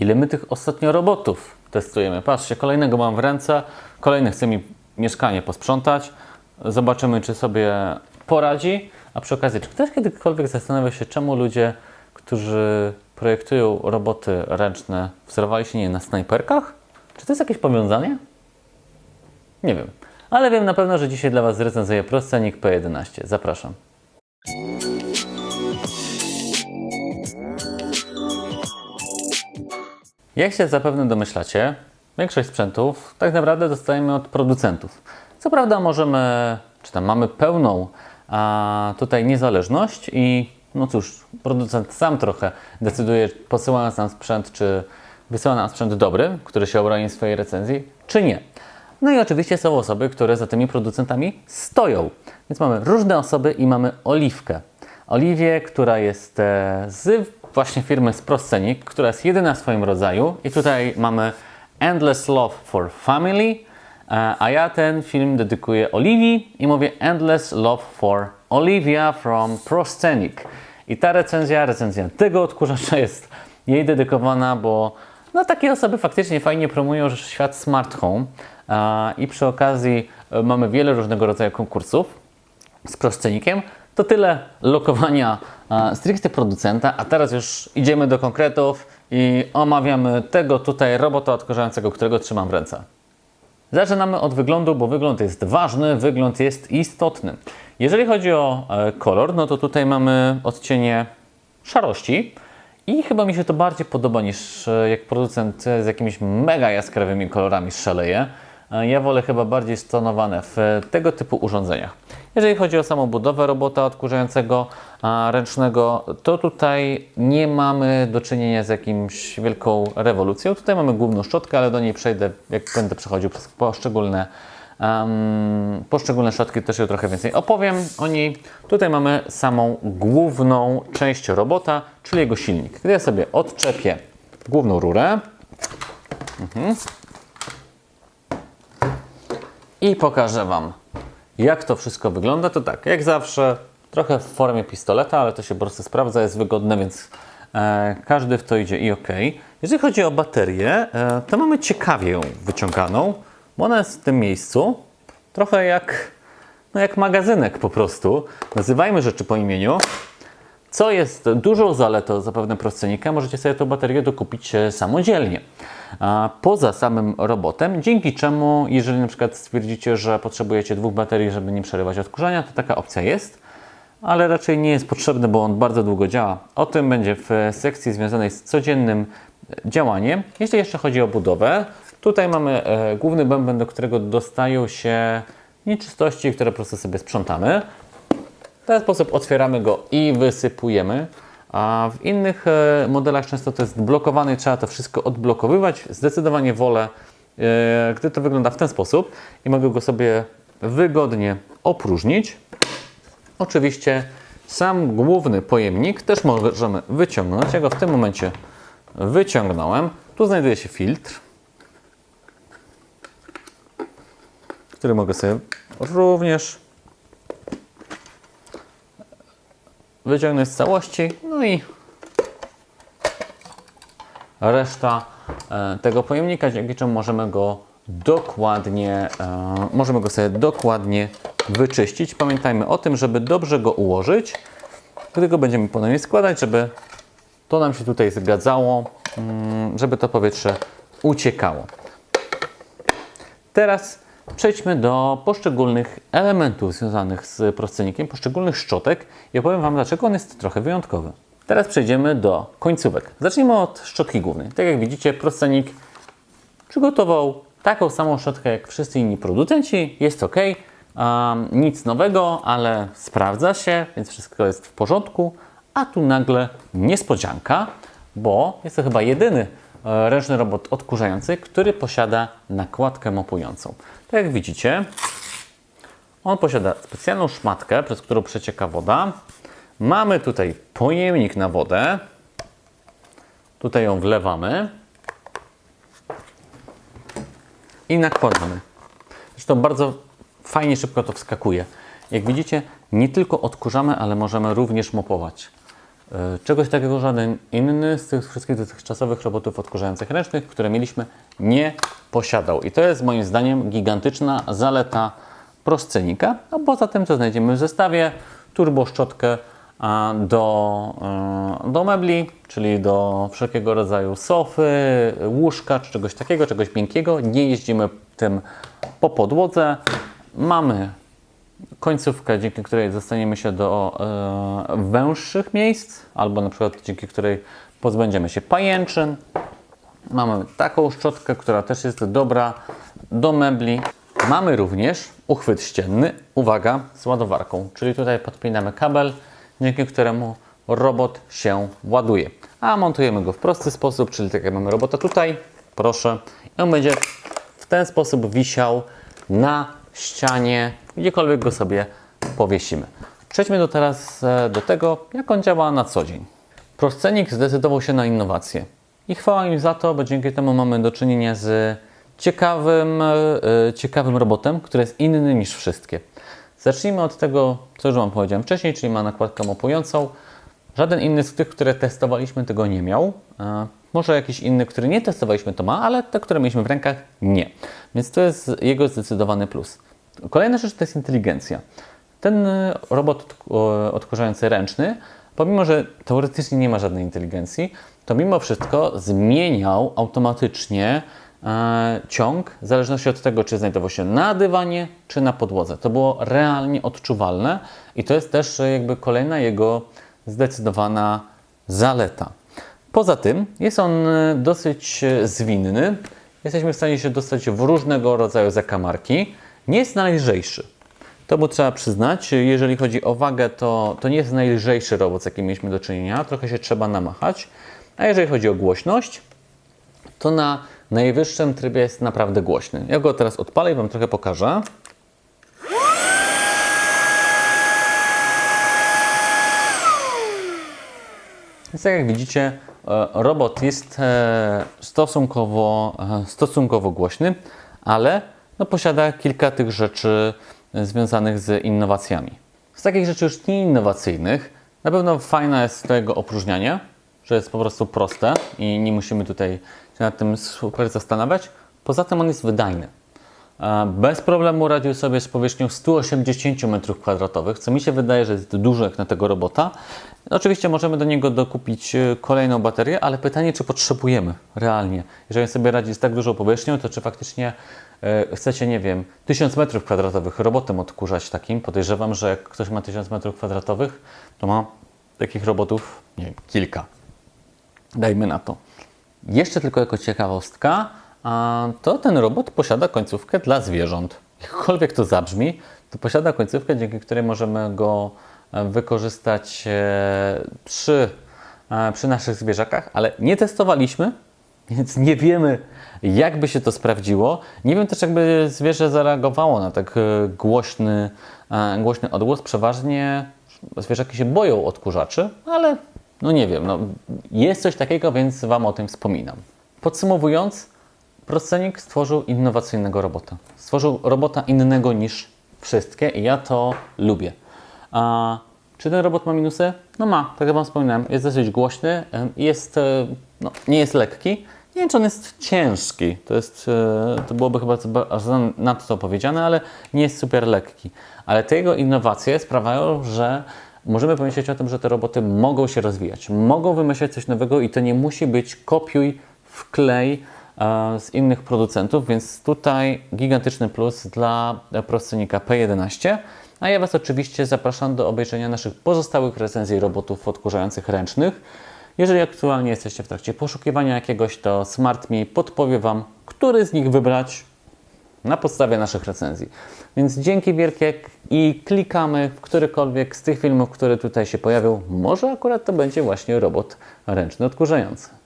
ile my tych ostatnio robotów testujemy. Patrzcie, kolejnego mam w ręce, kolejny chce mi mieszkanie posprzątać. Zobaczymy, czy sobie poradzi. A przy okazji, czy ktoś kiedykolwiek zastanawia się, czemu ludzie, którzy projektują roboty ręczne, wzorowali się nie na snajperkach? Czy to jest jakieś powiązanie? Nie wiem. Ale wiem na pewno, że dzisiaj dla Was zrecenzuję proscenik P11. Zapraszam. Jak się zapewne domyślacie, większość sprzętów tak naprawdę dostajemy od producentów. Co prawda możemy, czy tam mamy pełną a, tutaj niezależność i no cóż, producent sam trochę decyduje, posyłając nam sprzęt, czy wysyła nam sprzęt dobry, który się obroni w swojej recenzji, czy nie. No i oczywiście są osoby, które za tymi producentami stoją. Więc mamy różne osoby i mamy Oliwkę. Oliwię, która jest e, z właśnie firmy Sproscenik, która jest jedyna w swoim rodzaju. I tutaj mamy Endless Love for Family, e, a ja ten film dedykuję Oliwii i mówię Endless Love for Olivia from Proscenic. I ta recenzja, recenzja tego odkurzacza jest jej dedykowana, bo no, takie osoby faktycznie fajnie promują świat smart home a, i przy okazji e, mamy wiele różnego rodzaju konkursów z proscenikiem. To tyle lokowania stricte producenta, a teraz już idziemy do konkretów i omawiamy tego tutaj robota odkurzającego, którego trzymam w ręce. Zaczynamy od wyglądu, bo wygląd jest ważny, wygląd jest istotny. Jeżeli chodzi o e, kolor, no to tutaj mamy odcienie szarości i chyba mi się to bardziej podoba niż e, jak producent z jakimiś mega jaskrawymi kolorami szaleje. E, Ja wolę chyba bardziej stonowane w e, tego typu urządzeniach. Jeżeli chodzi o samą budowę robota odkurzającego a, ręcznego, to tutaj nie mamy do czynienia z jakimś wielką rewolucją. Tutaj mamy główną szczotkę, ale do niej przejdę, jak będę przechodził przez poszczególne, em, poszczególne szczotki, też ją trochę więcej opowiem o niej. Tutaj mamy samą główną część robota, czyli jego silnik. Gdy ja sobie odczepię główną rurę, i pokażę Wam, jak to wszystko wygląda. To tak, jak zawsze, trochę w formie pistoleta, ale to się po prostu sprawdza, jest wygodne, więc e, każdy w to idzie i ok. Jeżeli chodzi o baterię, e, to mamy ciekawie ją wyciąganą, bo ona jest w tym miejscu trochę jak, no jak magazynek po prostu. Nazywajmy rzeczy po imieniu. Co jest dużą zaletą zapewne proscenika, możecie sobie tę baterię dokupić e, samodzielnie. Poza samym robotem, dzięki czemu, jeżeli na przykład stwierdzicie, że potrzebujecie dwóch baterii, żeby nie przerywać odkurzania, to taka opcja jest, ale raczej nie jest potrzebny, bo on bardzo długo działa. O tym będzie w sekcji związanej z codziennym działaniem. Jeśli jeszcze chodzi o budowę, tutaj mamy e, główny bęben, do którego dostają się nieczystości, które po prostu sobie sprzątamy. Ten sposób otwieramy go i wysypujemy. A w innych e, modelach często to jest blokowane i trzeba to wszystko odblokowywać. Zdecydowanie wolę, e, gdy to wygląda w ten sposób i mogę go sobie wygodnie opróżnić. Oczywiście sam główny pojemnik też możemy wyciągnąć. Ja go w tym momencie wyciągnąłem. Tu znajduje się filtr, który mogę sobie również wyciągnąć z całości, no i reszta e, tego pojemnika, dzięki czemu możemy go dokładnie, e, możemy go sobie dokładnie wyczyścić. Pamiętajmy o tym, żeby dobrze go ułożyć, gdy go będziemy ponownie składać, żeby to nam się tutaj zgadzało, mm, żeby to powietrze uciekało. Teraz przejdźmy do poszczególnych elementów związanych z proscenikiem, poszczególnych szczotek i opowiem Wam, dlaczego on jest trochę wyjątkowy. Teraz przejdziemy do końcówek. Zacznijmy od szczotki głównej. Tak jak widzicie, proscenik przygotował taką samą szczotkę jak wszyscy inni producenci. Jest ok, um, nic nowego, ale sprawdza się, więc wszystko jest w porządku. A tu nagle niespodzianka, bo jest to chyba jedyny ręczny robot odkurzający, który posiada nakładkę mopującą. Tak jak widzicie, on posiada specjalną szmatkę, przez którą przecieka woda. Mamy tutaj pojemnik na wodę. Tutaj ją wlewamy i nakładamy. Zresztą bardzo fajnie szybko to wskakuje. Jak widzicie, nie tylko odkurzamy, ale możemy również mopować. E, Czegoś takiego żaden inny z tych wszystkich dotychczasowych robotów odkurzających ręcznych, które mieliśmy, nie posiadał. I to jest moim zdaniem gigantyczna zaleta proscenika. A poza tym, co znajdziemy w zestawie, turboszczotkę do, e, do mebli, czyli do wszelkiego rodzaju sofy, łóżka czy czegoś takiego, czegoś miękkiego. Nie jeździmy tym po podłodze. Mamy końcówkę, dzięki której dostaniemy się do e, węższych miejsc, albo na przykład dzięki której pozbędziemy się pajęczyn. Mamy taką szczotkę, która też jest dobra do mebli. Mamy również uchwyt ścienny, uwaga, z ładowarką, czyli tutaj podpinamy kabel, dzięki któremu robot się ładuje. A montujemy go w prosty sposób, czyli tak jak mamy robota tutaj, proszę, i on będzie w ten sposób wisiał na ścianie, gdziekolwiek go sobie powiesimy. Przejdźmy do teraz e, do tego, jak on działa na co dzień. Proscenik zdecydował się na innowacje. I chwała im za to, bo dzięki temu mamy do czynienia z ciekawym, e, ciekawym robotem, który jest inny niż wszystkie. Zacznijmy od tego, co już Wam powiedziałem wcześniej, czyli ma nakładkę mopującą. Żaden inny z tych, które testowaliśmy, tego nie miał. Może jakiś inny, który nie testowaliśmy, to ma, ale te, które mieliśmy w rękach, nie. Więc to jest jego zdecydowany plus. Kolejna rzecz to jest inteligencja. Ten y, robot odkurzający ręczny, pomimo że teoretycznie nie ma żadnej inteligencji, to mimo wszystko zmieniał automatycznie e, ciąg w zależności od tego, czy znajdował się na dywanie, czy na podłodze. To było realnie odczuwalne i to jest też e, jakby kolejna jego zdecydowana zaleta. Poza tym jest on e, dosyć e, zwinny. Jesteśmy w stanie się dostać w różnego rodzaju zakamarki. Nie jest najlżejszy. To mu trzeba przyznać. Jeżeli chodzi o wagę, to, to nie jest najlżejszy robot, z jakim mieliśmy do czynienia. Trochę się trzeba namachać. A jeżeli chodzi o głośność, to na najwyższym trybie jest naprawdę głośny. Ja go teraz odpalę i Wam trochę pokażę. Więc tak jak widzicie, robot jest e, stosunkowo, e, stosunkowo głośny, ale no, posiada kilka tych rzeczy e, związanych z innowacjami. Z takich rzeczy już nie innowacyjnych, na pewno fajne jest to jego opróżnianie, że jest po prostu proste i nie musimy tutaj się nad tym super zastanawiać. Poza tym on jest wydajny. Bez problemu radził sobie z powierzchnią 180 m2, co mi się wydaje, że jest dużo jak na tego robota. Oczywiście możemy do niego dokupić e, kolejną baterię, ale pytanie, czy potrzebujemy realnie. Jeżeli sobie radzi z tak dużą powierzchnią, to czy faktycznie e, chcecie, nie wiem, 1000 m2 robotem odkurzać takim? Podejrzewam, że jak ktoś ma 1000 m2, to ma takich robotów, nie wiem, kilka. Dajmy na to. Jeszcze tylko jako ciekawostka, to ten robot posiada końcówkę dla zwierząt. Jakkolwiek to zabrzmi, to posiada końcówkę, dzięki której możemy go e, wykorzystać e, przy, e, przy naszych zwierzakach, ale nie testowaliśmy, więc nie wiemy, jak by się to sprawdziło. Nie wiem też, jakby zwierzę zareagowało na tak głośny, głośny odgłos. Przeważnie zwierzaki się boją odkurzaczy, ale no nie wiem, no, jest coś takiego, więc Wam o tym wspominam. Podsumowując, Proscenik stworzył innowacyjnego robota. Stworzył robota innego niż wszystkie i ja to lubię. A czy ten robot ma minusy? No ma, tak jak Wam wspominałem, jest dosyć głośny, jest, e, no, nie jest lekki. Nie wiem, czy on jest ciężki. To, jest, e, to byłoby chyba nadto powiedziane, ale nie jest super lekki. Ale te jego innowacje sprawiają, że możemy pomyśleć o tym, że te roboty mogą się rozwijać, mogą wymyślać coś nowego i to nie musi być kopiuj, wklej z innych producentów, więc tutaj gigantyczny plus dla proscenika P11. A ja Was oczywiście zapraszam do obejrzenia naszych pozostałych recenzji robotów odkurzających ręcznych. Jeżeli aktualnie jesteście w trakcie poszukiwania jakiegoś, to SmartMe podpowie Wam, który z nich wybrać na podstawie naszych recenzji. Więc dzięki wielkie i klikamy w którykolwiek z tych filmów, które tutaj się pojawią. Może akurat to będzie właśnie robot ręczny odkurzający.